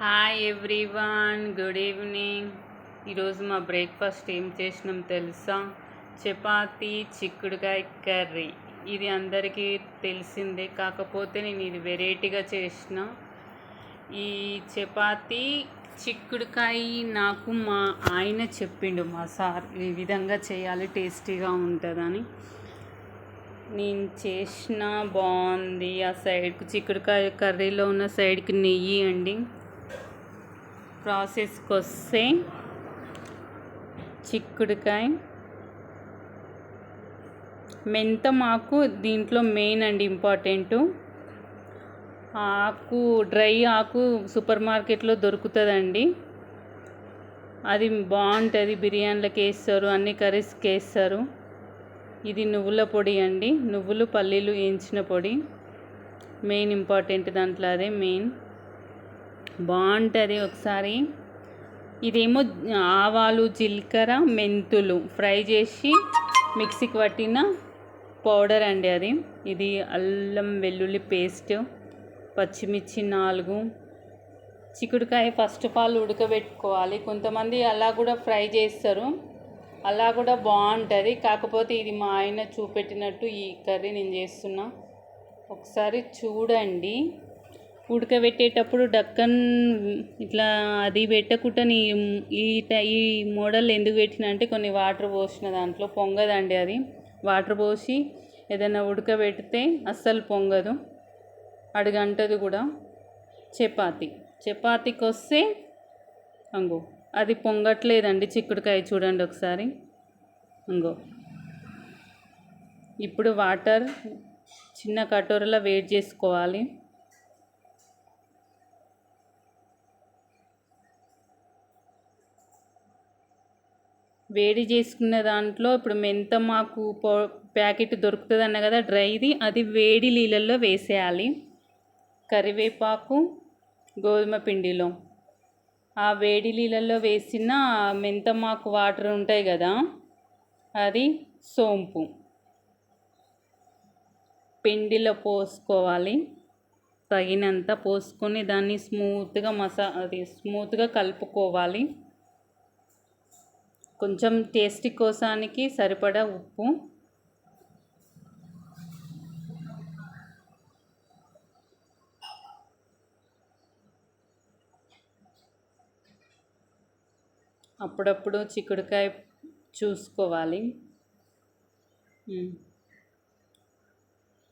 Hi everyone good evening ఈరోజు మా breakfast ఏం చేసినాం తెలుసా? చపాతీ చిక్కుడుకాయ కర్రీ. ఇది అందరికీ తెలిసిందే. కాకపోతే నేను ఇది వెరైటీగా చేసిన. ఈ చపాతి చిక్కుడుకాయ నాకు మా ఆయన చెప్పిండు మా సార్. ఈ విధంగా చేయాలి టేస్టీగా ఉంటుందని. నేను చేసిన బాగుంది. ఆ సైడ్కి చిక్కుడుకాయ కర్రీలో ఉన్న సైడ్కి నెయ్యి అండి. ప్రాసెస్కి వస్తే చిక్కుడుకాయ మెంత ఆకు దీంట్లో మెయిన్ అండి ఇంపార్టెంట్ ఆకు డ్రై ఆకు సూపర్ మార్కెట్లో దొరుకుతుందండి. అది బాగుంటుంది బిర్యానీలకు వేస్తారు అన్ని కర్రీస్కి వేస్తారు. ఇది నువ్వుల పొడి అండి నువ్వులు పల్లీలు వేయించిన పొడి. మెయిన్ ఇంపార్టెంట్ దాంట్లో అదే మెయిన్ బాగుంటుంది ఒకసారి. ఇదేమో ఆవాలు జీలకర్ర మెంతులు ఫ్రై చేసి మిక్సీకి పట్టిన పౌడర్ అండి అది. ఇది అల్లం వెల్లుల్లి పేస్ట్ పచ్చిమిర్చి నాలుగు. చిక్కుడుకాయ ఫస్ట్ ఆఫ్ ఆల్ ఉడకబెట్టుకోవాలి. కొంతమంది అలా కూడా ఫ్రై చేస్తారు. అలా కూడా బాగుంటుంది. కాకపోతే ఇది మా ఆయన చూపెట్టినట్టు ఈ కర్రీ నేను చేస్తున్నా. ఒకసారి చూడండి. ఉడకబెట్టేటప్పుడు డక్కన్ ఇట్లా అది పెట్టకుండా ఈ ఈ మోడల్ ఎందుకు పెట్టిన అంటే కొన్ని వాటర్ పోసిన దాంట్లో పొంగదండి అది. వాటర్ పోసి ఏదైనా ఉడకబెడితే అస్సలు పొంగదు. అడుగంటది కూడా. చపాతి. చపాతీకి వస్తే అంగో అది పొంగట్లేదండి చిక్కుడుకాయ చూడండి ఒకసారి. అంగో. ఇప్పుడు వాటర్ చిన్న కటోరలో వేడి చేసుకోవాలి. వేడి చేసుకున్న దాంట్లో ఇప్పుడు మెంతమాకు పౌ ప్యాకెట్ దొరుకుతుంది అన్న కదా డ్రైది అది వేడి నీళ్ళల్లో వేసేయాలి. కరివేపాకు గోధుమ పిండిలో. ఆ వేడి నీళ్ళల్లో వేసిన మెంతమాకు వాటర్ ఉంటాయి కదా అది సోంపు. పిండిలో పోసుకోవాలి. తగినంత పోసుకొని దాన్ని స్మూత్గా మసా అది స్మూత్గా కలుపుకోవాలి. కొంచెం టేస్టీ కోసానికి సరిపడా ఉప్పు. అప్పుడప్పుడు చిక్కుడుకాయ చూసుకోవాలి.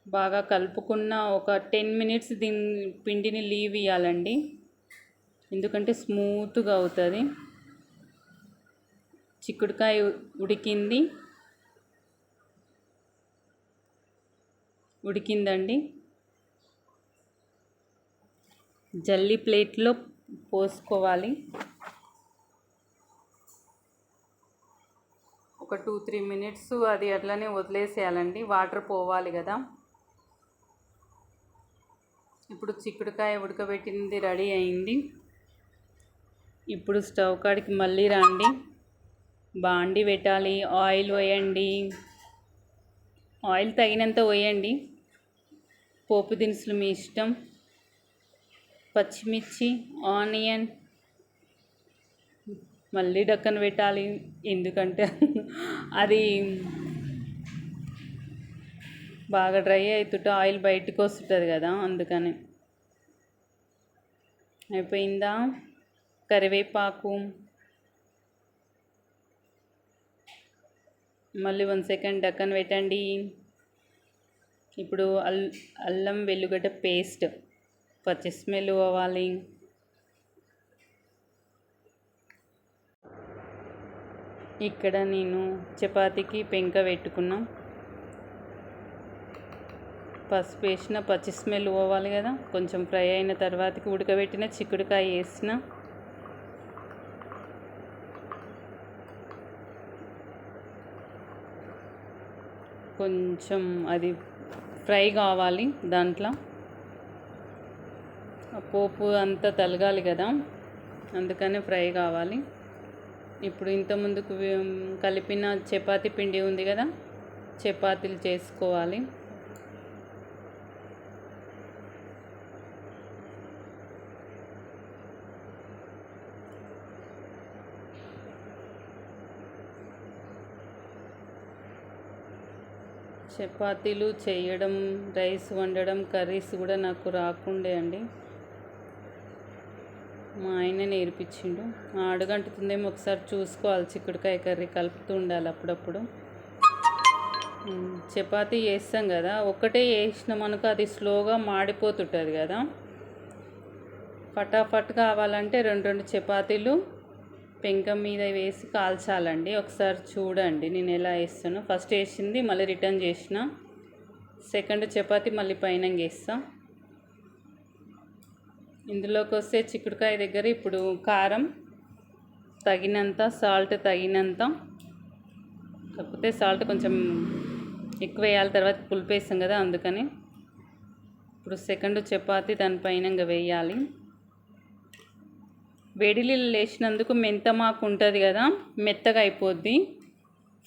బాగా కలుపుకున్న ఒక టెన్ మినిట్స్ దీని పిండిని లీవ్ ఇవ్వాలండి ఎందుకంటే స్మూత్గా అవుతుంది. చిక్కుడుకాయ ఉడికింది. ఉడికిందండి. జల్లి ప్లేట్లో పోసుకోవాలి. ఒక టూ త్రీ మినిట్స్ అది అట్లనే వదిలేసేయాలండి. వాటర్ పోవాలి కదా. ఇప్పుడు చిక్కుడుకాయ ఉడకబెట్టింది రెడీ అయింది. ఇప్పుడు స్టవ్ కాడికి మళ్ళీ రండి. బాండి పెట్టాలి ఆయిల్ వేయండి. ఆయిల్ తగినంత వేయండి. పోపు దినుసులు మీ ఇష్టం. పచ్చిమిర్చి ఆనియన్ మళ్ళీ డక్కన పెట్టాలి. ఎందుకంటే అది బాగా డ్రై అవుతుంటే ఆయిల్ బయటకు వస్తుంటుంది కదా అందుకని. అయిపోయిందా? కరివేపాకు. మళ్ళీ వన్ సెకండ్ డక్కన పెట్టండి. ఇప్పుడు అల్ అల్లం వెల్లుగడ్డ పేస్ట్. పచ్చి స్మెల్ అవ్వాలి ఇక్కడ నేను చపాతీకి పెంక పెట్టుకున్నా. పసుపు వేసిన పచ్చి స్మెల్ పోవాలి కదా. కొంచెం ఫ్రై అయిన తర్వాతకి ఉడకబెట్టిన చిక్కుడుకాయ వేసిన. కొంచెం అది ఫ్రై కావాలి దాంట్లో. పోపు అంతా తలగాలి కదా అందుకనే ఫ్రై కావాలి. ఇప్పుడు ఇంతకుముందుకు కలిపిన చపాతీ పిండి ఉంది కదా చపాతీలు చేసుకోవాలి. చపాతీలు చేయడం రైస్ వండడం కర్రీస్ కూడా నాకు రాకుండే అండి. మా ఆయన నేర్పించిండు. ఆడుగంటుతుందేమో ఒకసారి చూసుకోవాలి చిక్కుడుకాయ కర్రీ కలుపుతూ ఉండాలి అప్పుడప్పుడు. చపాతీ చేస్తాం కదా ఒక్కటే వేసినాం అనుకో అది స్లోగా మాడిపోతుంటుంది కదా. ఫటాఫట్ కావాలంటే రెండు రెండు చపాతీలు పెంక మీద వేసి కాల్చాలండి. ఒకసారి చూడండి నేను ఎలా వేస్తాను. ఫస్ట్ వేసింది మళ్ళీ రిటర్న్ చేసిన. సెకండ్ చపాతి మళ్ళీ పైన వేస్తా. ఇందులోకి వస్తే చిక్కుడుకాయ దగ్గర ఇప్పుడు కారం తగినంత సాల్ట్ తగినంత. కాకపోతే సాల్ట్ కొంచెం ఎక్కువ వేయాలి తర్వాత పులుపు వేస్తాం కదా అందుకని. ఇప్పుడు సెకండ్ చపాతి దానిపైన ఇంకా వేయాలి. వేడి నీళ్ళు వేసినందుకు మెంతమాకు ఉంటుంది కదా మెత్తగా అయిపోద్ది.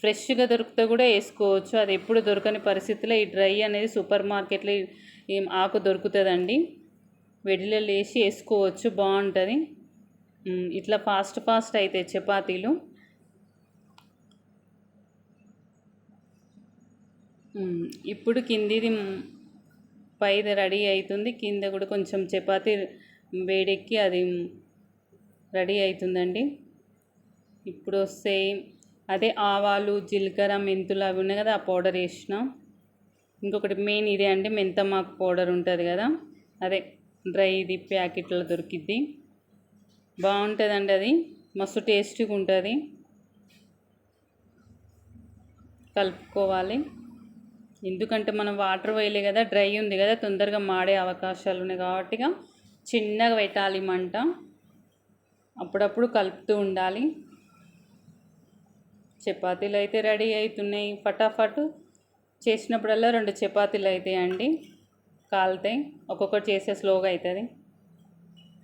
ఫ్రెష్గా దొరికితే కూడా వేసుకోవచ్చు. అది ఎప్పుడు దొరకని పరిస్థితిలో ఈ డ్రై అనేది సూపర్ మార్కెట్లో ఏం ఆకు దొరుకుతుందండి. వేడి వేసి వేసుకోవచ్చు బాగుంటుంది. ఇట్లా ఫాస్ట్ ఫాస్ట్ అయితే చపాతీలు. ఇప్పుడు కిందిది పైది రెడీ అవుతుంది. కింద కూడా కొంచెం చపాతీ వేడెక్కి అది రెడీ అవుతుందండి. ఇప్పుడు వస్తే అదే ఆవాలు జీలకర్ర మెంతులు అవి ఉన్నాయి కదా ఆ పౌడర్ వేసిన. ఇంకొకటి మెయిన్ ఇదే అండి మెంతమాకు పౌడర్ ఉంటుంది కదా అదే డ్రై ఇది ప్యాకెట్లో దొరికిద్ది. బాగుంటుందండి అది మస్తు టేస్టీగా ఉంటుంది. కలుపుకోవాలి. ఎందుకంటే మనం వాటర్ వేయలే కదా డ్రై ఉంది కదా తొందరగా మాడే అవకాశాలు ఉన్నాయి కాబట్టి చిన్నగా పెట్టాలి మంట. అప్పుడప్పుడు కలుపుతూ ఉండాలి. చపాతీలు అయితే రెడీ అవుతున్నాయి. ఫటాఫట్ చేసినప్పుడల్లా రెండు చపాతీలు అవుతాయండి కాలుతాయి ఒక్కొక్కటి చేసే స్లోగా అవుతుంది.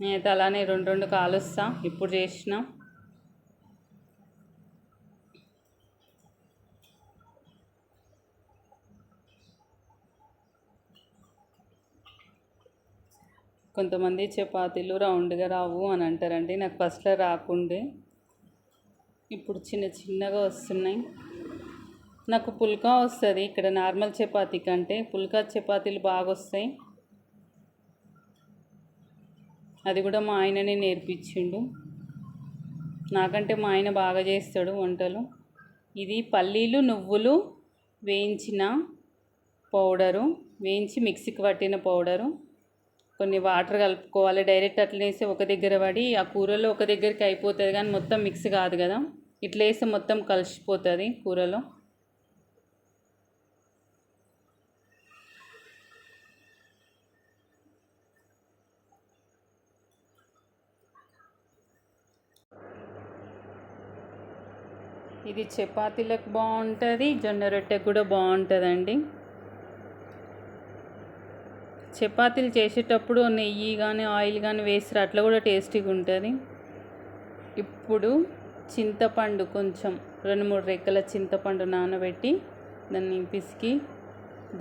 నేనైతే అలానే రెండు రెండు కాలుస్తా. ఇప్పుడు చేసినా కొంతమంది చపాతీలు రౌండ్గా రావు అని అంటారండి. నాకు ఫస్ట్లో రాకుండే. ఇప్పుడు చిన్న చిన్నగా వస్తున్నాయి. నాకు పుల్కా వస్తుంది. ఇక్కడ నార్మల్ చపాతీ కంటే పుల్కా చపాతీలు బాగా వస్తాయి. అది కూడా మా ఆయననే నేర్పించిండు. నాకంటే మా ఆయన బాగా చేస్తాడు వంటలు. ఇది పల్లీలు నువ్వులు వేయించిన పౌడరు వేయించి మిక్సీకి పట్టిన పౌడరు. కొన్ని వాటర్ కలుపుకోవాలి. డైరెక్ట్ అట్లనేసి ఒక దగ్గర పడి ఆ కూరలో ఒక దగ్గరికి అయిపోతుంది కానీ మొత్తం మిక్స్ కాదు కదా. ఇట్లా వేస్తే మొత్తం కలిసిపోతుంది కూరలో. ఇది చపాతీలకు బాగుంటుంది జొన్న రొట్టెకి కూడా బాగుంటుందండి. చపాతీలు చేసేటప్పుడు నెయ్యి కానీ ఆయిల్ కానీ వేస్తారు అట్లా కూడా టేస్టీగా ఉంటుంది. ఇప్పుడు చింతపండు కొంచెం రెండు మూడు రెక్కల చింతపండు నానబెట్టి దాన్ని పిసికి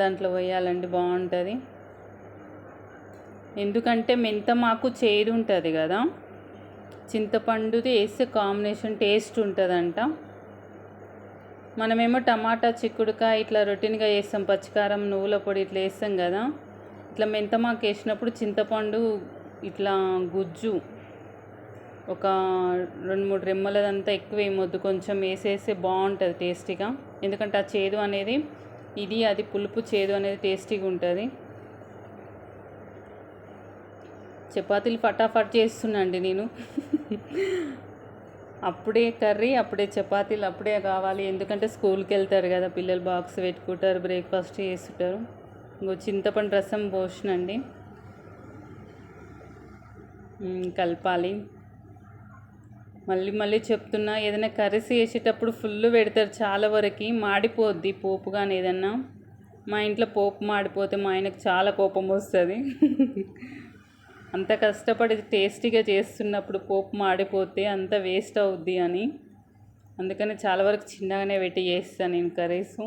దాంట్లో వేయాలండి బాగుంటుంది. ఎందుకంటే మెంత మాకు చేదు ఉంటుంది కదా చింతపండుది వేస్తే కాంబినేషన్ టేస్ట్ ఉంటుందంట. మనమేమో టమాటా చిక్కుడుకాయ ఇట్లా రొటీన్గా వేస్తాం పచ్చికారం నువ్వుల పొడి ఇట్లా వేస్తాం కదా ఇట్లా మెంతమాకు వేసినప్పుడు చింతపండు ఇట్లా గుజ్జు ఒక రెండు మూడు రెమ్మలదంతా ఎక్కువ వేయమొద్దు కొంచెం వేసేస్తే బాగుంటుంది టేస్టీగా. ఎందుకంటే ఆ చేదు అనేది ఇది అది పులుపు చేదు అనేది టేస్టీగా ఉంటుంది. చపాతీలు ఫటాఫట్ చేస్తున్నాండి నేను. అప్పుడే కర్రీ అప్పుడే చపాతీలు అప్పుడే కావాలి. ఎందుకంటే స్కూల్కి వెళ్తారు కదా పిల్లలు బాక్స్ పెట్టుకుంటారు బ్రేక్ఫాస్ట్ చేస్తుంటారు. ఇంకో చింతపండు రసం పోసినండి కలపాలి. మళ్ళీ మళ్ళీ చెప్తున్నా ఏదైనా కర్రీస్ వేసేటప్పుడు ఫుల్ పెడతారు చాలా వరకు మాడిపోద్ది పోపు కానీ ఏదన్నా. మా ఇంట్లో పోపు మాడిపోతే మా ఆయనకు చాలా కోపం వస్తుంది. అంత కష్టపడి టేస్టీగా చేస్తున్నప్పుడు పోపు మాడిపోతే అంత వేస్ట్ అవుద్ది అని. అందుకని చాలా వరకు చిన్నగానే పెట్టి చేస్తాను నేను కర్రీస్.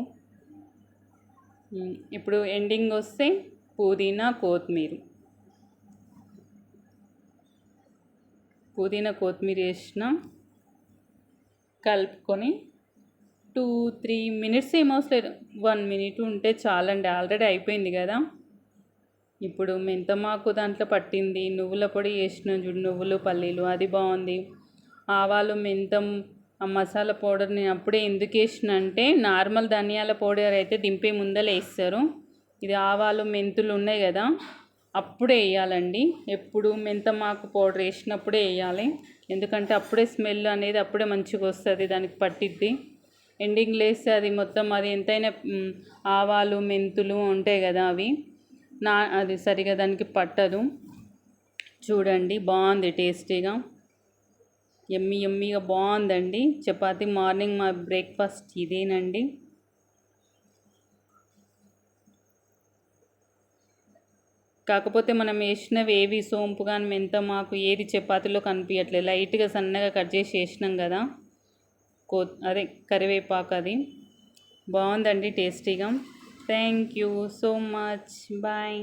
ఇప్పుడు ఎండింగ్ వస్తే పుదీనా కొత్తిమీర. పుదీనా కొత్తిమీర వేసినా కలుపుకొని టూ త్రీ మినిట్స్ ఏం వన్ మినిట్ ఉంటే చాలండి. ఆల్రెడీ అయిపోయింది కదా. ఇప్పుడు మెంతమాకు దాంట్లో పట్టింది? నువ్వుల పొడి వేసిన చూడు నువ్వులు పల్లీలు అది బాగుంది. ఆవాలు మెంతం ఆ మసాలా పౌడర్ నేను అప్పుడే ఎందుకు వేసిన అంటే నార్మల్ ధనియాల పౌడర్ అయితే దింపే ముందలే వేస్తారు. ఇది ఆవాలు మెంతులు ఉన్నాయి కదా అప్పుడే వేయాలండి. ఎప్పుడు మెంతమాకు పౌడర్ వేసినప్పుడే వేయాలి. ఎందుకంటే అప్పుడే స్మెల్ అనేది అప్పుడే మంచిగా వస్తుంది దానికి పట్టిద్ది. ఎండింగ్ లేస్తే అది మొత్తం అది ఎంతైనా ఆవాలు మెంతులు ఉంటాయి కదా అవి. నా అది సరిగా దానికి పట్టదు. చూడండి బాగుంది టేస్టీగా. ఎమ్మి ఎమ్మిగా బాగుందండి. చపాతి మార్నింగ్ మా బ్రేక్ఫాస్ట్ ఇదేనండి. కాకపోతే మనం వేసినవి ఏవి సోంపు కానీ ఎంత మాకు ఏది చపాతీలో కనిపించట్లేదు లైట్గా సన్నగా కట్ చేసి వేసినాం కదా. కో అదే కరివేపాకు అది. బాగుందండి టేస్టీగా. Thank you so much. Bye.